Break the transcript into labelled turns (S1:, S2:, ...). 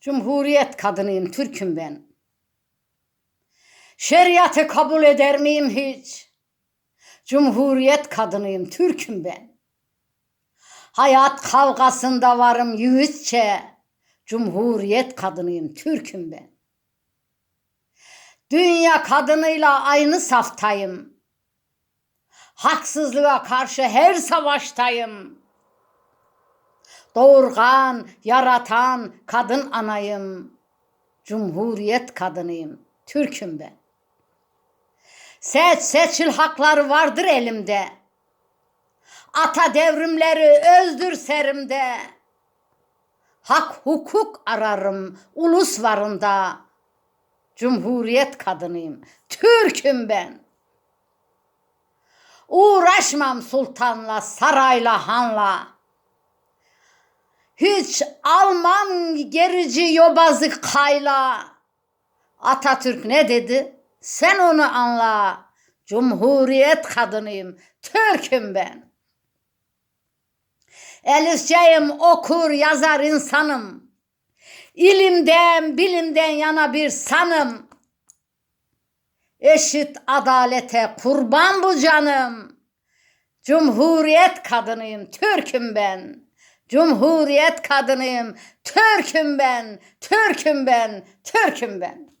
S1: Cumhuriyet kadınıyım, Türk'üm ben. Şeriatı kabul eder miyim hiç? Cumhuriyet kadınıyım, Türk'üm ben. Hayat kavgasında varım yiğitçe. Cumhuriyet kadınıyım, Türk'üm ben. Dünya kadınıyla aynı saftayım. Haksızlığa karşı her savaştayım. Doğurgan, yaratan kadın anayım. Cumhuriyet kadınıyım. Türk'üm ben. Seç seçil hakları vardır elimde. Ata devrimleri özdür serimde. Hak hukuk ararım ulus varında. Cumhuriyet kadınıyım. Türk'üm ben. Uğraşmam sultanla, sarayla, hanla. Hiç almam gerici yobazı kayla. Atatürk ne dedi? Sen onu anla. Cumhuriyet kadınıyım. Türk'üm ben. Elifçeyim okur yazar insanım. İlimden bilimden yana bir sanım. Eşit adalete kurban bu canım. Cumhuriyet kadınıyım, Türk'üm ben. Cumhuriyet kadınıyım, Türk'üm ben, Türk'üm ben, Türk'üm ben.